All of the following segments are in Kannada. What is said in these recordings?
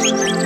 Música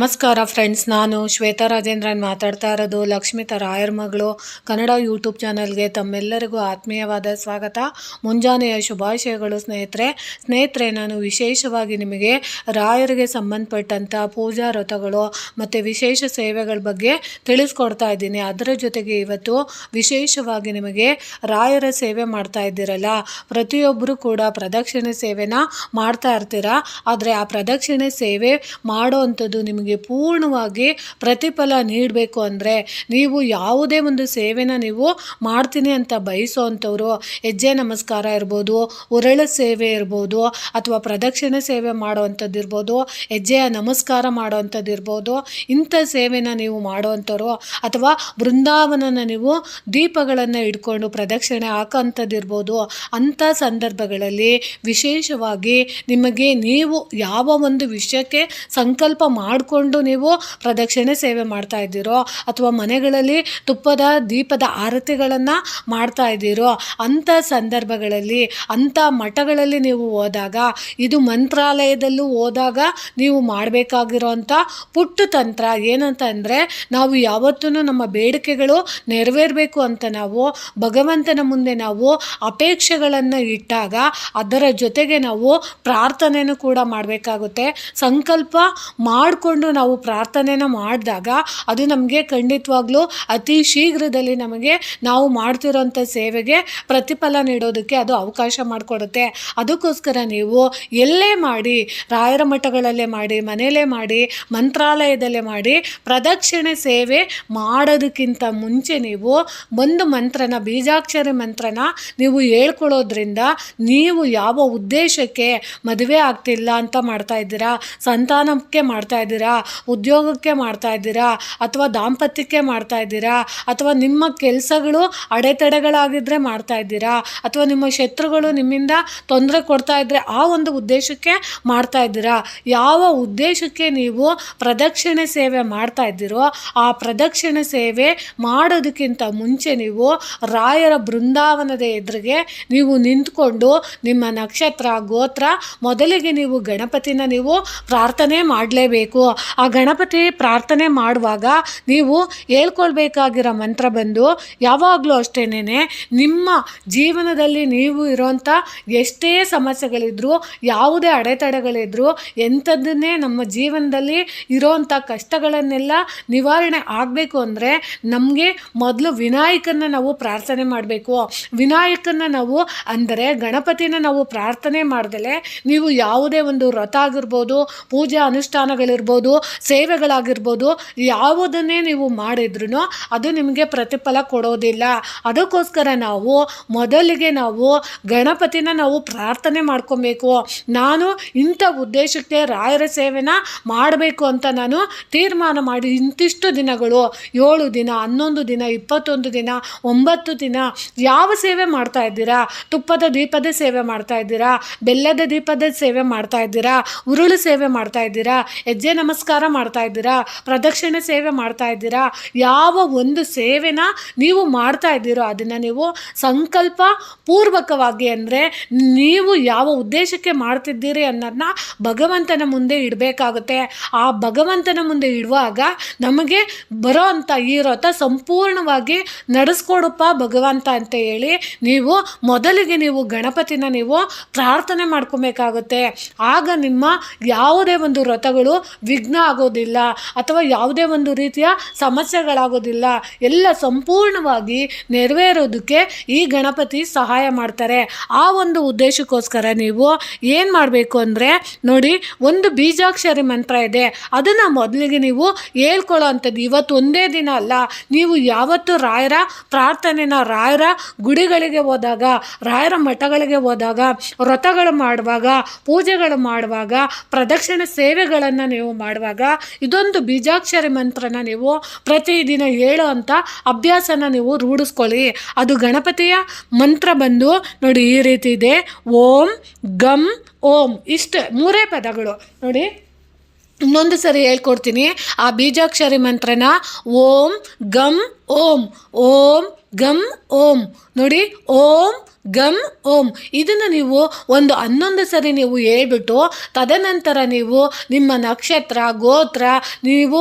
ನಮಸ್ಕಾರ ಫ್ರೆಂಡ್ಸ್, ನಾನು ಶ್ವೇತಾ ರಾಜೇಂದ್ರನ್ ಮಾತಾಡ್ತಾ ಇರೋದು. ಲಕ್ಷ್ಮಿತ ರಾಯರ್ ಮಗಳು, ಕನ್ನಡ ಯೂಟ್ಯೂಬ್ ಚಾನಲ್ಗೆ ತಮ್ಮೆಲ್ಲರಿಗೂ ಆತ್ಮೀಯವಾದ ಸ್ವಾಗತ. ಮುಂಜಾನೆಯ ಶುಭಾಶಯಗಳು ಸ್ನೇಹಿತರೆ. ಸ್ನೇಹಿತರೆ, ನಾನು ವಿಶೇಷವಾಗಿ ನಿಮಗೆ ರಾಯರಿಗೆ ಸಂಬಂಧಪಟ್ಟಂಥ ಪೂಜಾ ರಥಗಳು ಮತ್ತು ವಿಶೇಷ ಸೇವೆಗಳ ಬಗ್ಗೆ ತಿಳಿಸ್ಕೊಡ್ತಾ ಇದ್ದೀನಿ. ಅದರ ಜೊತೆಗೆ ಇವತ್ತು ವಿಶೇಷವಾಗಿ ನಿಮಗೆ ರಾಯರ ಸೇವೆ ಮಾಡ್ತಾ ಇದ್ದೀರಲ್ಲ. ಪ್ರತಿಯೊಬ್ಬರು ಕೂಡ ಪ್ರದಕ್ಷಿಣೆ ಸೇವೆನ ಮಾಡ್ತಾ ಇರ್ತೀರ? ಆದರೆ ಆ ಪ್ರದಕ್ಷಿಣೆ ಸೇವೆ ಮಾಡೋ ಅಂಥದ್ದು ನಿಮಗೆ ಪೂರ್ಣವಾಗಿ ಪ್ರತಿಫಲ ನೀಡಬೇಕು ಅಂದರೆ ನೀವು ಯಾವುದೇ ಒಂದು ಸೇವೆನ ನೀವು ಮಾಡ್ತೀನಿ ಅಂತ ಬಯಸೋ ಅಂಥವ್ರು, ಹೆಜ್ಜೆ ನಮಸ್ಕಾರ ಇರ್ಬೋದು, ಉರಳ ಸೇವೆ ಇರ್ಬೋದು, ಅಥವಾ ಪ್ರದಕ್ಷಿಣೆ ಸೇವೆ ಮಾಡುವಂಥದ್ದು ಇರ್ಬೋದು, ಹೆಜ್ಜೆಯ ನಮಸ್ಕಾರ ಮಾಡೋವಂಥದ್ದು ಇರ್ಬೋದು, ಇಂಥ ಸೇವೆನ ನೀವು ಮಾಡುವಂಥವ್ರು ಅಥವಾ ಬೃಂದಾವನನ ನೀವು ದೀಪಗಳನ್ನು ಇಟ್ಕೊಂಡು ಪ್ರದಕ್ಷಿಣೆ ಹಾಕೋಂಥದ್ದು ಇರ್ಬೋದು, ಅಂಥ ಸಂದರ್ಭಗಳಲ್ಲಿ ವಿಶೇಷವಾಗಿ ನಿಮಗೆ ನೀವು ಯಾವ ಒಂದು ವಿಷಯಕ್ಕೆ ಸಂಕಲ್ಪ ಮಾಡಿಕೊಂಡು ನೀವು ಪ್ರದಕ್ಷಿಣೆ ಸೇವೆ ಮಾಡ್ತಾ ಇದ್ದೀರೋ ಅಥವಾ ಮನೆಗಳಲ್ಲಿ ತುಪ್ಪದ ದೀಪದ ಆರತಿಗಳನ್ನು ಮಾಡ್ತಾ ಇದ್ದೀರೋ ಅಂಥ ಸಂದರ್ಭಗಳಲ್ಲಿ ಅಂಥ ಮಠಗಳಲ್ಲಿ ನೀವು ಹೋದಾಗ, ಇದು ಮಂತ್ರಾಲಯದಲ್ಲೂ ಹೋದಾಗ ನೀವು ಮಾಡಬೇಕಾಗಿರೋಂಥ ಪುಟ್ಟು ತಂತ್ರ ಏನಂತ ಅಂದರೆ, ನಾವು ಯಾವತ್ತೂ ನಮ್ಮ ಬೇಡಿಕೆಗಳು ನೆರವೇರಬೇಕು ಅಂತ ನಾವು, ಭಗವಂತನ ಮುಂದೆ ನಾವು ಅಪೇಕ್ಷೆಗಳನ್ನು ಇಟ್ಟಾಗ ಅದರ ಜೊತೆಗೆ ನಾವು ಪ್ರಾರ್ಥನೆನೂ ಕೂಡ ಮಾಡಬೇಕಾಗುತ್ತೆ. ಸಂಕಲ್ಪ ಮಾಡಿಕೊಂಡು ನಾವು ಪ್ರಾರ್ಥನೆನ ಮಾಡಿದಾಗ ಅದು ನಮಗೆ ಖಂಡಿತವಾಗ್ಲೂ ಅತಿ ಶೀಘ್ರದಲ್ಲಿ ನಮಗೆ ನಾವು ಮಾಡ್ತಿರೋಂಥ ಸೇವೆಗೆ ಪ್ರತಿಫಲ ನೀಡೋದಕ್ಕೆ ಅದು ಅವಕಾಶ ಮಾಡಿಕೊಡುತ್ತೆ. ಅದಕ್ಕೋಸ್ಕರ ನೀವು ಎಲ್ಲೇ ಮಾಡಿ, ರಾಯರ ಮಠಗಳಲ್ಲೇ ಮಾಡಿ, ಮನೆಯಲ್ಲೇ ಮಾಡಿ, ಮಂತ್ರಾಲಯದಲ್ಲೇ ಮಾಡಿ, ಪ್ರದಕ್ಷಿಣೆ ಸೇವೆ ಮಾಡೋದಕ್ಕಿಂತ ಮುಂಚೆ ನೀವು ಒಂದು ಮಂತ್ರನ, ಬೀಜಾಕ್ಷರಿ ಮಂತ್ರನ ನೀವು ಹೇಳ್ಕೊಳ್ಳೋದ್ರಿಂದ ನೀವು ಯಾವ ಉದ್ದೇಶಕ್ಕೆ ಮದುವೆ ಆಗ್ತಿಲ್ಲ ಅಂತ ಮಾಡ್ತಾ ಇದ್ದೀರಾ, ಸಂತಾನಕ್ಕೆ ಮಾಡ್ತಾ ಇದ್ದೀರಾ ಉದ್ಯೋಗಕ್ಕೆ ಮಾಡ್ತಾ ಇದ್ದೀರಾ? ಅಥವಾ ದಾಂಪತ್ಯಕ್ಕೆ ಮಾಡ್ತಾ ಇದ್ದೀರಾ? ಅಥವಾ ನಿಮ್ಮ ಕೆಲಸಗಳು ಅಡೆತಡೆಗಳಾಗಿದ್ದರೆ ಮಾಡ್ತಾ ಇದ್ದೀರಾ? ಅಥವಾ ನಿಮ್ಮ ಶತ್ರುಗಳು ನಿಮ್ಮಿಂದ ತೊಂದರೆ ಕೊಡ್ತಾ ಇದ್ದರೆ ಆ ಒಂದು ಉದ್ದೇಶಕ್ಕೆ ಮಾಡ್ತಾ ಇದ್ದೀರಾ? ಯಾವ ಉದ್ದೇಶಕ್ಕೆ ನೀವು ಪ್ರದಕ್ಷಿಣೆ ಸೇವೆ ಮಾಡ್ತಾ ಇದ್ದೀರೋ, ಆ ಪ್ರದಕ್ಷಿಣೆ ಸೇವೆ ಮಾಡೋದಕ್ಕಿಂತ ಮುಂಚೆ ನೀವು ರಾಯರ ಬೃಂದಾವನದ ಎದುರಿಗೆ ನೀವು ನಿಂತ್ಕೊಂಡು ನಿಮ್ಮ ನಕ್ಷತ್ರ, ಗೋತ್ರ ಮೊದಲಿಗೆ ನೀವು ಗಣಪತಿನ ನೀವು ಪ್ರಾರ್ಥನೆ ಮಾಡಲೇಬೇಕು. ಆ ಗಣಪತಿ ಪ್ರಾರ್ಥನೆ ಮಾಡುವಾಗ ನೀವು ಹೇಳ್ಕೊಳ್ಬೇಕಾಗಿರೋ ಮಂತ್ರ ಬಂದು ಯಾವಾಗಲೂ ಅಷ್ಟೇನೆ ನಿಮ್ಮ ಜೀವನದಲ್ಲಿ ನೀವು ಇರೋಂಥ ಎಷ್ಟೇ ಸಮಸ್ಯೆಗಳಿದ್ರು, ಯಾವುದೇ ಅಡೆತಡೆಗಳಿದ್ರೂ, ಎಂಥದ್ದನ್ನೇ ನಮ್ಮ ಜೀವನದಲ್ಲಿ ಇರೋವಂಥ ಕಷ್ಟಗಳನ್ನೆಲ್ಲ ನಿವಾರಣೆ ಆಗಬೇಕು ಅಂದರೆ ನಮಗೆ ಮೊದಲು ವಿನಾಯಕನ ನಾವು ಪ್ರಾರ್ಥನೆ ಮಾಡಬೇಕು. ವಿನಾಯಕನ ನಾವು ಅಂದರೆ ಗಣಪತಿನ ನಾವು ಪ್ರಾರ್ಥನೆ ಮಾಡ್ದಲೆ ನೀವು ಯಾವುದೇ ಒಂದು ವ್ರತ ಆಗಿರ್ಬೋದು, ಪೂಜಾ ಅನುಷ್ಠಾನಗಳಿರ್ಬೋದು ಸೇವೆಗಳಾಗಿರ್ಬೋದು, ಯಾವುದನ್ನೇ ನೀವು ಮಾಡಿದ್ರೂ ಅದು ನಿಮಗೆ ಪ್ರತಿಫಲ ಕೊಡೋದಿಲ್ಲ. ಅದಕ್ಕೋಸ್ಕರ ನಾವು ಮೊದಲಿಗೆ ನಾವು ಗಣಪತಿನ ನಾವು ಪ್ರಾರ್ಥನೆ ಮಾಡ್ಕೊಬೇಕು. ನಾನು ಇಂಥ ಉದ್ದೇಶಕ್ಕೆ ರಾಯರ ಸೇವೆನ ಮಾಡಬೇಕು ಅಂತ ನಾನು ತೀರ್ಮಾನ ಮಾಡಿ ಇಂತಿಷ್ಟು ದಿನಗಳು, ಏಳು ದಿನ, ಹನ್ನೊಂದು ದಿನ, ಇಪ್ಪತ್ತೊಂದು ದಿನ, ಒಂಬತ್ತು ದಿನ ಯಾವ ಸೇವೆ ಮಾಡ್ತಾ ಇದ್ದೀರಾ? ತುಪ್ಪದ ದೀಪದ ಸೇವೆ ಮಾಡ್ತಾ ಇದ್ದೀರಾ? ಬೆಲ್ಲದ ದೀಪದ ಸೇವೆ ಮಾಡ್ತಾ ಇದ್ದೀರಾ? ಉರುಳು ಸೇವೆ ಮಾಡ್ತಾ ಇದ್ದೀರಾ? ಹೆಜ್ಜೆ ನಮಸ್ಕಾರ ಮಾಡ್ತಾ ಇದ್ದೀರಾ? ಪ್ರದಕ್ಷಿಣೆ ಸೇವೆ ಮಾಡ್ತಾ ಇದ್ದೀರಾ? ಯಾವ ಒಂದು ಸೇವೆನ ನೀವು ಮಾಡ್ತಾ ಇದ್ದೀರೋ ಅದನ್ನು ನೀವು ಸಂಕಲ್ಪ ಪೂರ್ವಕವಾಗಿ ಅಂದರೆ ನೀವು ಯಾವ ಉದ್ದೇಶಕ್ಕೆ ಮಾಡ್ತಿದ್ದೀರಿ ಅನ್ನೋದನ್ನ ಭಗವಂತನ ಮುಂದೆ ಇಡಬೇಕಾಗುತ್ತೆ. ಆ ಭಗವಂತನ ಮುಂದೆ ಇಡುವಾಗ ನಮಗೆ ಬರೋ ಅಂಥ ಈ ರಥ ಸಂಪೂರ್ಣವಾಗಿ ನಡೆಸ್ಕೊಡಪ್ಪ ಭಗವಂತ ಅಂತ ಹೇಳಿ ನೀವು ಮೊದಲಿಗೆ ನೀವು ಗಣಪತಿನ ನೀವು ಪ್ರಾರ್ಥನೆ ಮಾಡ್ಕೊಬೇಕಾಗುತ್ತೆ. ಆಗ ನಿಮ್ಮ ಯಾವುದೇ ಒಂದು ವ್ರತಗಳು ವಿಘ್ನ ವಿಘ್ನ ಆಗೋದಿಲ್ಲ ಅಥವಾ ಯಾವುದೇ ಒಂದು ರೀತಿಯ ಸಮಸ್ಯೆಗಳಾಗೋದಿಲ್ಲ. ಎಲ್ಲ ಸಂಪೂರ್ಣವಾಗಿ ನೆರವೇರೋದಕ್ಕೆ ಈ ಗಣಪತಿ ಸಹಾಯ ಮಾಡ್ತಾರೆ. ಆ ಒಂದು ಉದ್ದೇಶಕ್ಕೋಸ್ಕರ ನೀವು ಏನು ಮಾಡಬೇಕು ಅಂದರೆ ನೋಡಿ ಒಂದು ಬೀಜಾಕ್ಷರಿ ಮಂತ್ರ ಇದೆ. ಅದನ್ನು ಮೊದಲಿಗೆ ನೀವು ಹೇಳ್ಕೊಳ್ಳೋ ಅಂಥದ್ದು ಇವತ್ತು ಒಂದೇ ದಿನ ಅಲ್ಲ. ನೀವು ಯಾವತ್ತು ರಾಯರ ಪ್ರಾರ್ಥನೆನ ರಾಯರ ಗುಡಿಗಳಿಗೆ ಹೋದಾಗ, ರಾಯರ ಮಠಗಳಿಗೆ ಹೋದಾಗ, ವ್ರತಗಳು ಮಾಡುವಾಗ, ಪೂಜೆಗಳು ಮಾಡುವಾಗ, ಪ್ರದಕ್ಷಿಣೆ ಸೇವೆಗಳನ್ನು ನೀವು ಮಾಡುವಾಗ ಇದೊಂದು ಬೀಜಾಕ್ಷರಿ ಮಂತ್ರನ ನೀವು ಪ್ರತಿದಿನ ಹೇಳೋ ಅಂತ ಅಭ್ಯಾಸನ ನೀವು ರೂಢಿಸ್ಕೊಳ್ಳಿ. ಅದು ಗಣಪತಿಯ ಮಂತ್ರ ಬಂದು ನೋಡಿ ಈ ರೀತಿ ಇದೆ. ಓಂ ಗಮ್ ಓಂ ಇಷ್ಟು ಮೂರೇ ಪದಗಳು. ನೋಡಿ, ಇನ್ನೊಂದು ಸರಿ ಹೇಳ್ಕೊಡ್ತೀನಿ. ಆ ಬೀಜಾಕ್ಷರಿ ಮಂತ್ರನ ಓಂ ಗಮ್ ಓಂ ಓಂ ಗಮ್ ಓಂ. ನೋಡಿ, ಓಂ ಗಮ್, ಓಂ. ಇದನ್ನು ನೀವು ಒಂದು ಹನ್ನೊಂದು ಸರಿ ನೀವು ಹೇಳ್ಬಿಟ್ಟು, ತದನಂತರ ನೀವು ನಿಮ್ಮ ನಕ್ಷತ್ರ, ಗೋತ್ರ, ನೀವು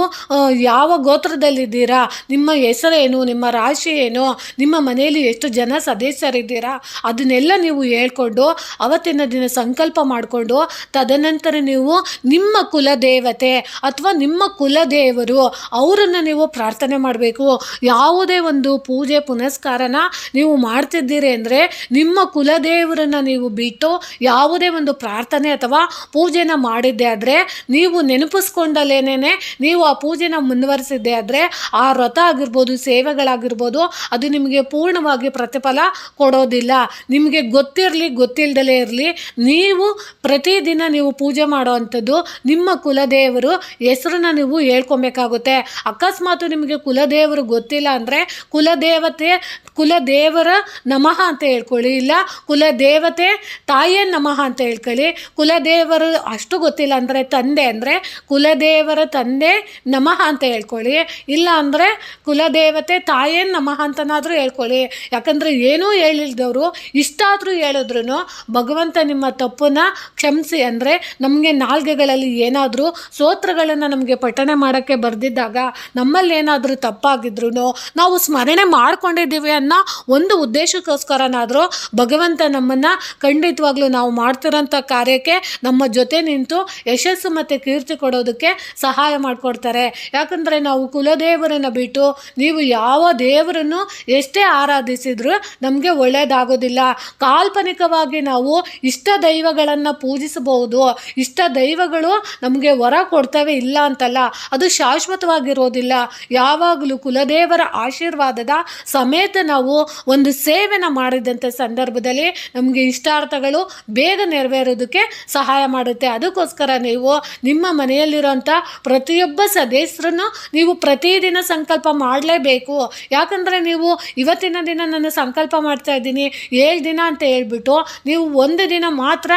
ಯಾವ ಗೋತ್ರದಲ್ಲಿದ್ದೀರಾ, ನಿಮ್ಮ ಹೆಸರೇನು, ನಿಮ್ಮ ರಾಶಿ ಏನು, ನಿಮ್ಮ ಮನೆಯಲ್ಲಿ ಎಷ್ಟು ಜನ ಸದಸ್ಯರಿದ್ದೀರಾ, ಅದನ್ನೆಲ್ಲ ನೀವು ಹೇಳ್ಕೊಂಡು, ಅವತ್ತಿನ ದಿನ ಸಂಕಲ್ಪ ಮಾಡಿಕೊಂಡು, ತದನಂತರ ನೀವು ನಿಮ್ಮ ಕುಲದೇವತೆ ಅಥವಾ ನಿಮ್ಮ ಕುಲದೇವರು, ಅವರನ್ನು ನೀವು ಪ್ರಾರ್ಥನೆ ಮಾಡಬೇಕು. ಯಾವುದೇ ಒಂದು ಪೂಜೆ, ಪುನಸ್ಕಾರನ ನೀವು ಮಾಡ್ತಿದ್ದೀರಿ ಅಂದರೆ ನಿಮ್ಮ ಕುಲದೇವರನ್ನು ನೀವು ಬಿಟ್ಟು ಯಾವುದೇ ಒಂದು ಪ್ರಾರ್ಥನೆ ಅಥವಾ ಪೂಜೆನ ಮಾಡಿದ್ದೆ ಆದರೆ ನೀವು ನೆನಪಿಸ್ಕೊಂಡಲ್ಲೇನೇ ನೀವು ಆ ಪೂಜೆನ ಮುಂದುವರಿಸಿದ್ದೆ ಆದರೆ ಆ ವ್ರತ ಆಗಿರ್ಬೋದು, ಸೇವೆಗಳಾಗಿರ್ಬೋದು, ಅದು ನಿಮಗೆ ಪೂರ್ಣವಾಗಿ ಪ್ರತಿಫಲ ಕೊಡೋದಿಲ್ಲ. ನಿಮಗೆ ಗೊತ್ತಿರಲಿ ಗೊತ್ತಿಲ್ಲದಲೇ ಇರಲಿ, ನೀವು ಪ್ರತಿದಿನ ನೀವು ಪೂಜೆ ಮಾಡೋ ಅಂಥದ್ದು ನಿಮ್ಮ ಕುಲದೇವರು ಹೆಸರನ್ನ ನೀವು ಹೇಳ್ಕೊಬೇಕಾಗುತ್ತೆ. ಅಕಸ್ಮಾತ್ ನಿಮಗೆ ಕುಲದೇವರು ಗೊತ್ತಿಲ್ಲ ಅಂದರೆ ಕುಲದೇವತೆ, ಕುಲದೇವರ ನಮಃ ಅಂತ ಹೇಳ್ಕೊಳ್ಳಿ ಇಲ್ಲ, ಕುಲದೇವತೆ ತಾಯೇ ನಮಃ ಅಂತ ಹೇಳ್ಕೊಳ್ಳಿ. ಕುಲದೇವರು ಅಷ್ಟು ಗೊತ್ತಿಲ್ಲ ಅಂದರೆ ತಂದೆ ಅಂದರೆ ಕುಲದೇವರ ತಂದೆ ನಮಃ ಅಂತ ಹೇಳ್ಕೊಳ್ಳಿ. ಇಲ್ಲ ಅಂದರೆ ಕುಲದೇವತೆ ತಾಯೇ ನಮಃ ಅಂತನಾದರೂ ಹೇಳ್ಕೊಳ್ಳಿ. ಯಾಕಂದರೆ ಏನೂ ಹೇಳಿಲ್ದವರು ಇಷ್ಟಾದರೂ ಹೇಳಿದ್ರು ಭಗವಂತ ನಿಮ್ಮ ತಪ್ಪನ್ನ ಕ್ಷಮಿಸಿ ಅಂದರೆ ನಮಗೆ ನಾಲ್ಗೆಗಳಲ್ಲಿ ಏನಾದರೂ ಸ್ತೋತ್ರಗಳನ್ನು ನಮಗೆ ಪಠನೆ ಮಾಡೋಕ್ಕೆ ಬರೆದಿದ್ದಾಗ ನಮ್ಮಲ್ಲಿ ಏನಾದರೂ ತಪ್ಪಾಗಿದ್ರು ನಾವು ಸ್ಮರಣೆ ಮಾಡ್ಕೊಂಡಿದ್ದೀವಿ ಅನ್ನೋ ಒಂದು ಉದ್ದೇಶಕ್ಕೋಸ್ಕರನಾದರೂ ಭಗವಂತ ನಮ್ಮನ್ನು ಖಂಡಿತವಾಗ್ಲೂ ನಾವು ಮಾಡ್ತಿರೋಂಥ ಕಾರ್ಯಕ್ಕೆ ನಮ್ಮ ಜೊತೆ ನಿಂತು ಯಶಸ್ಸು ಮತ್ತು ಕೀರ್ತಿ ಕೊಡೋದಕ್ಕೆ ಸಹಾಯ ಮಾಡಿಕೊಡ್ತಾರೆ. ಯಾಕಂದರೆ ನಾವು ಕುಲದೇವರನ್ನು ಬಿಟ್ಟು ನೀವು ಯಾವ ದೇವರನ್ನು ಎಷ್ಟೇ ಆರಾಧಿಸಿದ್ರು ನಮಗೆ ಒಳ್ಳೆಯದಾಗೋದಿಲ್ಲ ಕಾಲ್ಪನಿಕವಾಗಿ ನಾವು ಇಷ್ಟ ದೈವಗಳನ್ನು ಪೂಜಿಸಬಹುದು. ಇಷ್ಟ ದೈವಗಳು ನಮಗೆ ವರ ಕೊಡ್ತವೆ ಇಲ್ಲ ಅಂತಲ್ಲ. ಅದು ಶಾಶ್ವತವಾಗಿರೋದಿಲ್ಲ. ಯಾವಾಗಲೂ ಕುಲದೇವರ ಆಶೀರ್ವಾದದ ಸಮೇತ ನಾವು ಒಂದು ಸೇವೆನ ಮಾಡಿದಂಥ ಸಂದರ್ಭದಲ್ಲಿ ನಮಗೆ ಇಷ್ಟಾರ್ಥಗಳು ಬೇಗ ನೆರವೇರೋದಕ್ಕೆ ಸಹಾಯ ಮಾಡುತ್ತೆ. ಅದಕ್ಕೋಸ್ಕರ ನೀವು ನಿಮ್ಮ ಮನೆಯಲ್ಲಿರೋಂಥ ಪ್ರತಿಯೊಬ್ಬ ಸದಸ್ಯರನ್ನು ನೀವು ಪ್ರತಿದಿನ ಸಂಕಲ್ಪ ಮಾಡಲೇಬೇಕು. ಯಾಕಂದರೆ ನೀವು ಇವತ್ತಿನ ದಿನ ನಾನು ಸಂಕಲ್ಪ ಮಾಡ್ತಾ ಇದ್ದೀನಿ, ಏಳು ದಿನ ಅಂತ ಹೇಳ್ಬಿಟ್ಟು ನೀವು ಒಂದು ದಿನ ಮಾತ್ರ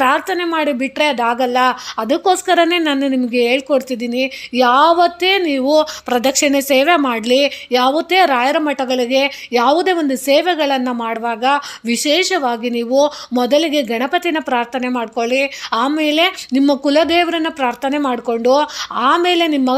ಪ್ರಾರ್ಥನೆ ಮಾಡಿ ಬಿಟ್ಟರೆ ಅದಾಗಲ್ಲ. ಅದಕ್ಕೋಸ್ಕರನೇ ನಾನು ನಿಮಗೆ ಹೇಳ್ಕೊಡ್ತಿದ್ದೀನಿ, ಯಾವತ್ತೇ ನೀವು ಪ್ರದಕ್ಷಿಣೆ ಸೇವೆ ಮಾಡಲಿ, ಯಾವತ್ತೇ ರಾಯರ ಮಠಗಳಿಗೆ ಯಾವುದೇ ಒಂದು ಸೇವೆಗಳನ್ನು ಮಾಡುವಾಗ ವಿಶೇಷವಾಗಿ ನೀವು ಮೊದಲಿಗೆ ಗಣಪತಿನ ಪ್ರಾರ್ಥನೆ ಮಾಡ್ಕೊಳ್ಳಿ, ಆಮೇಲೆ ನಿಮ್ಮ ಕುಲದೇವರನ್ನು ಪ್ರಾರ್ಥನೆ ಮಾಡಿಕೊಂಡು, ಆಮೇಲೆ ನಿಮ್ಮ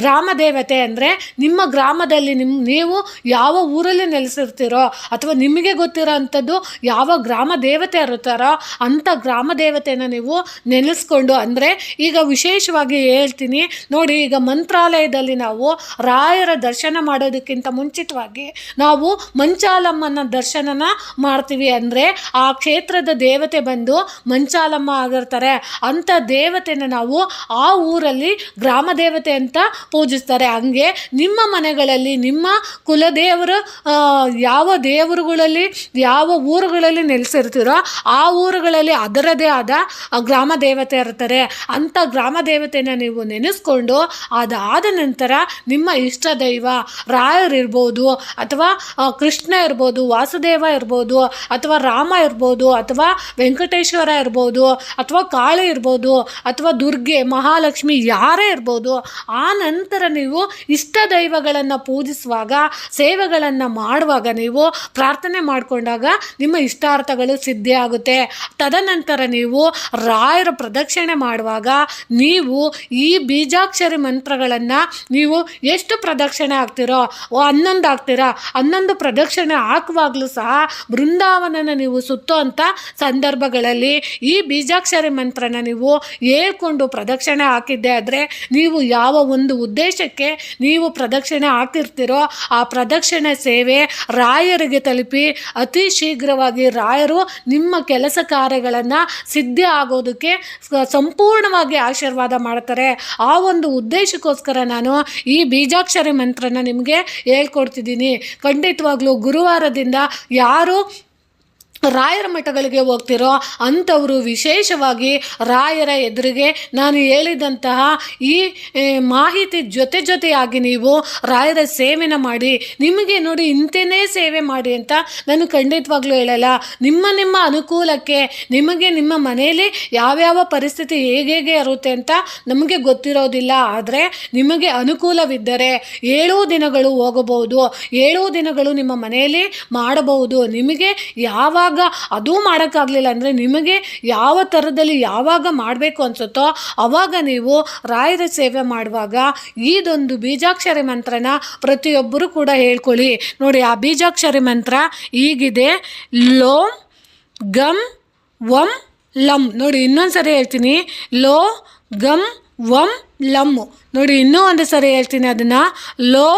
ಗ್ರಾಮ ದೇವತೆ ಅಂದರೆ ನಿಮ್ಮ ಗ್ರಾಮದಲ್ಲಿ ನಿಮ್ಮ ನೀವು ಯಾವ ಊರಲ್ಲಿ ನೆಲೆಸಿರ್ತೀರೋ ಅಥವಾ ನಿಮಗೆ ಗೊತ್ತಿರೋ ಅಂಥದ್ದು ಯಾವ ಗ್ರಾಮ ದೇವತೆ ಇರುತ್ತಾರೋ ಅಂಥ ಗ್ರಾಮ ದೇವತೆನ ನೀವು ನೆನೆಸ್ಕೊಂಡು, ಅಂದರೆ ಈಗ ವಿಶೇಷವಾಗಿ ಹೇಳ್ತೀನಿ, ನೋಡಿ ಈಗ ಮಂತ್ರಾಲಯದಲ್ಲಿ ನಾವು ರಾಯರ ದರ್ಶನ ಮಾಡೋದಕ್ಕಿಂತ ಮುಂಚಿತವಾಗಿ ನಾವು ಮಂಚಾಲಮ್ಮನ ದರ್ಶನನ ಮಾಡ್ತೀವಿ ಅಂದರೆ ಆ ಕ್ಷೇತ್ರದ ದೇವತೆ ಬಂದು ಮಂಚಾಲಮ್ಮ ಆಗಿರ್ತಾರೆ. ಅಂಥ ದೇವತೆನ ನಾವು ಆ ಊರಲ್ಲಿ ಗ್ರಾಮ ದೇವತೆ ಅಂತ ಪೂಜಿಸ್ತಾರೆ. ಹಂಗೆ ನಿಮ್ಮ ಮನೆಗಳಲ್ಲಿ, ನಿಮ್ಮ ಕುಲದೇವರು ಯಾವ ದೇವರುಗಳಲ್ಲಿ, ಯಾವ ಊರುಗಳಲ್ಲಿ ನೆಲೆಸಿರ್ತೀರೋ ಆ ಊರುಗಳಲ್ಲಿ ಅದರದೇ ಆದ ಗ್ರಾಮ ದೇವತೆ ಇರ್ತಾರೆ. ಅಂಥ ಗ್ರಾಮ ದೇವತೆನ ನೀವು ನೆನೆಸ್ಕೊಂಡು ಅದಾದ ನಂತರ ನಿಮ್ಮ ಇಷ್ಟ ದೈವ ರಾಯರಿರ್ಬೋದು ಅಥವಾ ಕೃಷ್ಣ ಇರ್ಬೋದು, ವಾಸುದೇವ ಇರ್ಬೋದು ಅಥವಾ ರಾಮ ಇರ್ಬೋದು, ಅಥವಾ ವೆಂಕಟೇಶ್ವರ ಇರ್ಬೋದು, ಅಥವಾ ಕಾಳೆ ಇರ್ಬೋದು, ಅಥವಾ ದುರ್ಗೆ, ಮಹಾಲಕ್ಷ್ಮಿ ಯಾರೇ ಇರ್ಬೋದು, ಆ ನಂತರ ನೀವು ಇಷ್ಟ ದೈವಗಳನ್ನು ಪೂಜಿಸುವಾಗ, ಸೇವೆಗಳನ್ನು ಮಾಡುವಾಗ ನೀವು ಪ್ರಾರ್ಥನೆ ಮಾಡಿಕೊಂಡಾಗ ನಿಮ್ಮ ಇಷ್ಟಾರ್ಥಗಳು ಸಿದ್ಧಿ ಆಗುತ್ತೆ. ತದನಂತರ ನೀವು ರಾಯರ ಪ್ರದಕ್ಷಿಣೆ ಮಾಡುವಾಗ ನೀವು ಈ ಬೀಜಾಕ್ಷರಿ ಮಂತ್ರಗಳನ್ನು ನೀವು ಎಷ್ಟು ಪ್ರದಕ್ಷಿಣೆ ಆಗ್ತೀರೋ ಹನ್ನೊಂದು ಆಗ್ತೀರಾ, ಹನ್ನೊಂದು ಪ್ರದಕ್ಷಿಣೆ ಹಾಕುವಾಗಲೂ ಸಹ ಬೃಂದಾವನನ ನೀವು ಸುತ್ತೋ ಅಂಥ ಸಂದರ್ಭಗಳಲ್ಲಿ ಈ ಬೀಜಾಕ್ಷರಿ ಮಂತ್ರನ ನೀವು ಹೇಳ್ಕೊಂಡು ಪ್ರದಕ್ಷಿಣೆ ಹಾಕಿದ್ದೆ ಆದರೆ ನೀವು ಯಾವ ಒಂದು ಉದ್ದೇಶಕ್ಕೆ ನೀವು ಪ್ರದಕ್ಷಿಣೆ ಹಾಕಿರ್ತೀರೋ ಆ ಪ್ರದಕ್ಷಿಣೆ ಸೇವೆ ರಾಯರಿಗೆ ತಲುಪಿ ಅತಿ ಶೀಘ್ರವಾಗಿ ರಾಯರು ನಿಮ್ಮ ಕೆಲಸ ಕಾರ್ಯಗಳನ್ನು ಸಿದ್ಧಿ ಆಗೋದಕ್ಕೆ ಸಂಪೂರ್ಣವಾಗಿ ಆಶೀರ್ವಾದ ಮಾಡ್ತಾರೆ. ಆ ಒಂದು ಉದ್ದೇಶಕ್ಕೋಸ್ಕರ ನಾನು ಈ ಬೀಜಾಕ್ಷರಿ ಮಂತ್ರನ ನಿಮಗೆ ಹೇಳ್ಕೊಡ್ತಿದ್ದೀನಿ. ಖಂಡಿತವಾಗ್ಲೂ ಗುರುವಾರದಿಂದ ಯಾರು ರಾಯರ ಮಠಗಳಿಗೆ ಹೋಗ್ತಿರೋ ಅಂಥವರು ವಿಶೇಷವಾಗಿ ರಾಯರ ಎದುರಿಗೆ ನಾನು ಹೇಳಿದಂತಹ ಈ ಮಾಹಿತಿ ಜೊತೆ ಜೊತೆಯಾಗಿ ನೀವು ರಾಯರ ಸೇವೆನ ಮಾಡಿ, ನಿಮಗೆ ನೋಡಿ ಇಂತೆಯೇ ಸೇವೆ ಮಾಡಿ ಅಂತ ನಾನು ಖಂಡಿತವಾಗ್ಲೂ ಹೇಳಲ್ಲ. ನಿಮ್ಮ ನಿಮ್ಮ ಅನುಕೂಲಕ್ಕೆ, ನಿಮಗೆ ನಿಮ್ಮ ಮನೆಯಲ್ಲಿ ಯಾವ್ಯಾವ ಪರಿಸ್ಥಿತಿ ಹೇಗೆ ಹೇಗೆ ಇರುತ್ತೆ ಅಂತ ನಮಗೆ ಗೊತ್ತಿರೋದಿಲ್ಲ. ಆದರೆ ನಿಮಗೆ ಅನುಕೂಲವಿದ್ದರೆ ಏಳು ದಿನಗಳು ಹೋಗಬಹುದು, ಏಳು ದಿನಗಳು ನಿಮ್ಮ ಮನೆಯಲ್ಲಿ ಮಾಡಬಹುದು. ನಿಮಗೆ ಯಾವಾಗ ಅದೂ ಮಾಡೋಕ್ಕಾಗಲಿಲ್ಲ. ಅಂದರೆ ನಿಮಗೆ ಯಾವ ಥರದಲ್ಲಿ ಯಾವಾಗ ಮಾಡಬೇಕು ಅನಿಸುತ್ತೋ ಅವಾಗ ನೀವು ರಾಯರ ಸೇವೆ ಮಾಡುವಾಗ ಇದೊಂದು ಬೀಜಾಕ್ಷರಿ ಮಂತ್ರನ ಪ್ರತಿಯೊಬ್ಬರು ಕೂಡ ಹೇಳ್ಕೊಳ್ಳಿ. ನೋಡಿ, ಆ ಬೀಜಾಕ್ಷರಿ ಮಂತ್ರ ಈಗಿದೆ. ಲೋಂ ಗಮ್ ವಂ ಲಮ್ ನೋಡಿ ಇನ್ನೊಂದು ಸರಿ ಹೇಳ್ತೀನಿ. ಲೋ ಗಮ್ ವಂ ಲಮ್ ನೋಡಿ, ಇನ್ನೂ ಒಂದು ಸರಿ ಹೇಳ್ತೀನಿ ಅದನ್ನು. ಲೋ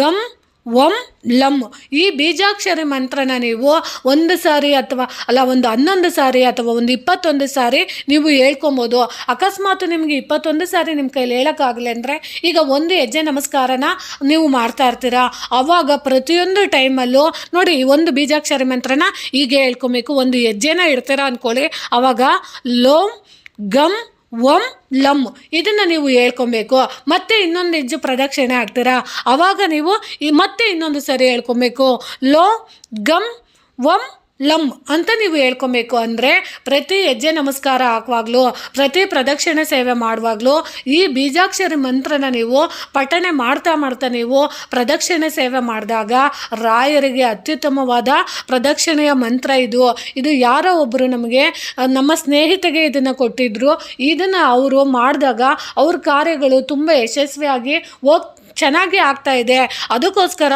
ಗಮ್ ವಂ ಲಮ್. ಈ ಬೀಜಾಕ್ಷರಿ ಮಂತ್ರನ ನೀವು ಒಂದು ಸಾರಿ ಅಥವಾ ಅಲ್ಲ, ಒಂದು ಹನ್ನೊಂದು ಸಾರಿ ಅಥವಾ ಒಂದು ಇಪ್ಪತ್ತೊಂದು ಸಾರಿ ನೀವು ಹೇಳ್ಕೊಬೋದು. ಅಕಸ್ಮಾತ್ ನಿಮಗೆ ಇಪ್ಪತ್ತೊಂದು ಸಾರಿ ನಿಮ್ಮ ಕೈಲಿ ಹೇಳೋಕ್ಕಾಗಲಿ ಅಂದರೆ ಈಗ ಒಂದು ಹೆಜ್ಜೆ ನಮಸ್ಕಾರನ ನೀವು ಮಾಡ್ತಾ ಇರ್ತೀರಾ? ಅವಾಗ ಪ್ರತಿಯೊಂದು ಟೈಮಲ್ಲೂ ನೋಡಿ ಒಂದು ಬೀಜಾಕ್ಷರಿ ಮಂತ್ರನ ಹೀಗೆ ಹೇಳ್ಕೊಬೇಕು. ಒಂದು ಹೆಜ್ಜೆನ ಇಡ್ತೀರಾ ಅಂದ್ಕೊಳ್ಳಿ ಅವಾಗ ಲೋಮ್ ಗಮ್ ಒಂ ಲಮ್ ಇದನ್ನು ನೀವು ಹೇಳ್ಕೊಬೇಕು. ಮತ್ತೆ ಇನ್ನೊಂದು ಹೆಜ್ಜೆ ಪ್ರದಕ್ಷಿಣೆ ಹಾಕ್ತೀರಾ? ಆವಾಗ ನೀವು ಮತ್ತೆ ಇನ್ನೊಂದು ಸರಿ ಹೇಳ್ಕೊಬೇಕು. ಲೋ ಗಮ್ ಒಂ ಲಮ್ ಅಂತ ನೀವು ಹೇಳ್ಕೊಬೇಕು ಅಂದರೆ ಪ್ರತಿ ಹೆಜ್ಜೆ ನಮಸ್ಕಾರ ಹಾಕುವಾಗಲೂ, ಪ್ರತಿ ಪ್ರದಕ್ಷಿಣೆ ಸೇವೆ ಮಾಡುವಾಗಲೂ, ಈ ಬೀಜಾಕ್ಷರಿ ಮಂತ್ರನ ನೀವು ಪಠಣೆ ಮಾಡ್ತಾ ಮಾಡ್ತಾ ನೀವು ಪ್ರದಕ್ಷಿಣೆ ಸೇವೆ ಮಾಡಿದಾಗ ರಾಯರಿಗೆ ಅತ್ಯುತ್ತಮವಾದ ಪ್ರದಕ್ಷಿಣೆಯ ಮಂತ್ರ ಇದು. ಇದು ಯಾರೋ ಒಬ್ಬರು ನಮಗೆ ನಮ್ಮ ಸ್ನೇಹಿತೆಗೆ ಇದನ್ನು ಕೊಟ್ಟಿದ್ರು. ಇದನ್ನು ಅವರು ಮಾಡಿದಾಗ ಅವ್ರ ಕಾರ್ಯಗಳು ತುಂಬ ಯಶಸ್ವಿಯಾಗಿ ಹೋಗ್ ಚೆನ್ನಾಗಿ ಆಗ್ತಾ ಇದೆ. ಅದಕ್ಕೋಸ್ಕರ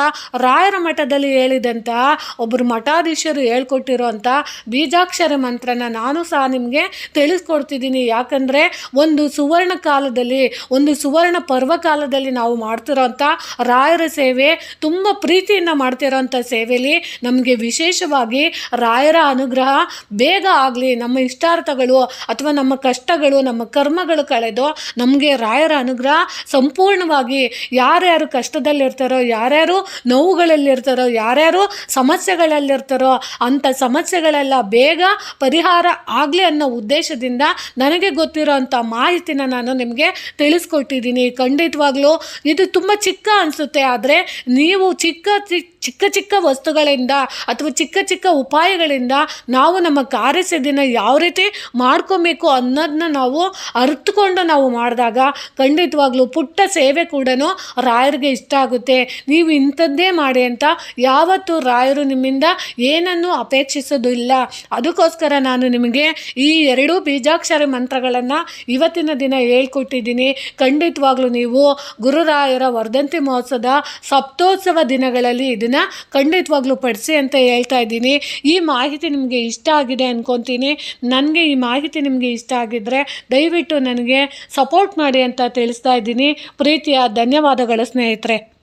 ರಾಯರ ಮಠದಲ್ಲಿ ಹೇಳಿದಂತಹ ಒಬ್ಬರು ಮಠಾಧೀಶರು ಹೇಳ್ಕೊಟ್ಟಿರೋಂಥ ಬೀಜಾಕ್ಷರ ಮಂತ್ರನ ನಾನು ಸಹ ನಿಮಗೆ ತಿಳಿಸ್ಕೊಡ್ತಿದ್ದೀನಿ. ಯಾಕಂದರೆ ಒಂದು ಸುವರ್ಣ ಕಾಲದಲ್ಲಿ, ಒಂದು ಸುವರ್ಣ ಪರ್ವ ಕಾಲದಲ್ಲಿ ನಾವು ಮಾಡ್ತಿರೋಂಥ ರಾಯರ ಸೇವೆ ತುಂಬ ಪ್ರೀತಿಯಿಂದ ಮಾಡ್ತಿರೋಂಥ ಸೇವೆಯಲ್ಲಿ ನಮಗೆ ವಿಶೇಷವಾಗಿ ರಾಯರ ಅನುಗ್ರಹ ಬೇಗ ಆಗಲಿ, ನಮ್ಮ ಇಷ್ಟಾರ್ಥಗಳು ಅಥವಾ ನಮ್ಮ ಕಷ್ಟಗಳು, ನಮ್ಮ ಕರ್ಮಗಳು ಕಳೆದು ನಮಗೆ ರಾಯರ ಅನುಗ್ರಹ ಸಂಪೂರ್ಣವಾಗಿ ಯಾರ್ಯಾರು ಕಷ್ಟದಲ್ಲಿರ್ತಾರೋ, ಯಾರ್ಯಾರು ನೋವುಗಳಲ್ಲಿರ್ತಾರೋ, ಯಾರ್ಯಾರು ಸಮಸ್ಯೆಗಳಲ್ಲಿರ್ತಾರೋ ಅಂಥ ಸಮಸ್ಯೆಗಳೆಲ್ಲ ಬೇಗ ಪರಿಹಾರ ಆಗಲಿ ಅನ್ನೋ ಉದ್ದೇಶದಿಂದ ನನಗೆ ಗೊತ್ತಿರೋ ಅಂಥ ಮಾಹಿತಿನ ನಾನು ನಿಮಗೆ ತಿಳಿಸ್ಕೊಟ್ಟಿದ್ದೀನಿ. ಖಂಡಿತವಾಗ್ಲೂ ಇದು ತುಂಬ ಚಿಕ್ಕ ಅನಿಸುತ್ತೆ. ಆದರೆ ನೀವು ಚಿಕ್ಕ ಚಿಕ್ಕ ಚಿಕ್ಕ ವಸ್ತುಗಳಿಂದ ಅಥವಾ ಚಿಕ್ಕ ಚಿಕ್ಕ ಉಪಾಯಗಳಿಂದ ನಾವು ನಮ್ಮ ಕಾರ್ಯಸಿದ್ಧಿನ ಯಾವ ರೀತಿ ಮಾಡ್ಕೊಬೇಕು ಅನ್ನೋದನ್ನ ನಾವು ಅರ್ಥಕೊಂಡು ನಾವು ಮಾಡಿದಾಗ ಖಂಡಿತವಾಗ್ಲೂ ಪುಟ್ಟ ಸೇವೆ ಕೂಡ ರಾಯರಿಗೆ ಇಷ್ಟ ಆಗುತ್ತೆ. ನೀವು ಇಂಥದ್ದೇ ಮಾಡಿ ಅಂತ ಯಾವತ್ತೂ ರಾಯರು ನಿಮ್ಮಿಂದ ಏನನ್ನು ಅಪೇಕ್ಷಿಸೋದಿಲ್ಲ ಅದಕ್ಕೋಸ್ಕರ ನಾನು ನಿಮಗೆ ಈ ಎರಡೂ ಬೀಜಾಕ್ಷರ ಮಂತ್ರಗಳನ್ನು ಇವತ್ತಿನ ದಿನ ಹೇಳ್ಕೊಟ್ಟಿದ್ದೀನಿ. ಖಂಡಿತವಾಗ್ಲೂ ನೀವು ಗುರುರಾಯರ ವರ್ಧಂತಿ ಮಹೋತ್ಸವದ ಸಪ್ತೋತ್ಸವ ದಿನಗಳಲ್ಲಿ ಇದನ್ನು ಖಂಡಿತವಾಗ್ಲೂ ಪಡಿಸಿ ಅಂತ ಹೇಳ್ತಾ ಇದ್ದೀನಿ. ಈ ಮಾಹಿತಿ ನಿಮಗೆ ಇಷ್ಟ ಆಗಿದೆ ಅಂದ್ಕೊತೀನಿ ನನಗೆ ಈ ಮಾಹಿತಿ ನಿಮಗೆ ಇಷ್ಟ ಆಗಿದ್ದರೆ ದಯವಿಟ್ಟು ನನಗೆ ಸಪೋರ್ಟ್ ಮಾಡಿ ಅಂತ ತಿಳಿಸ್ತಾ ಇದ್ದೀನಿ. ಪ್ರೀತಿಯ ಧನ್ಯವಾದಗಳು ಸ್ನೇಹಿತರೆ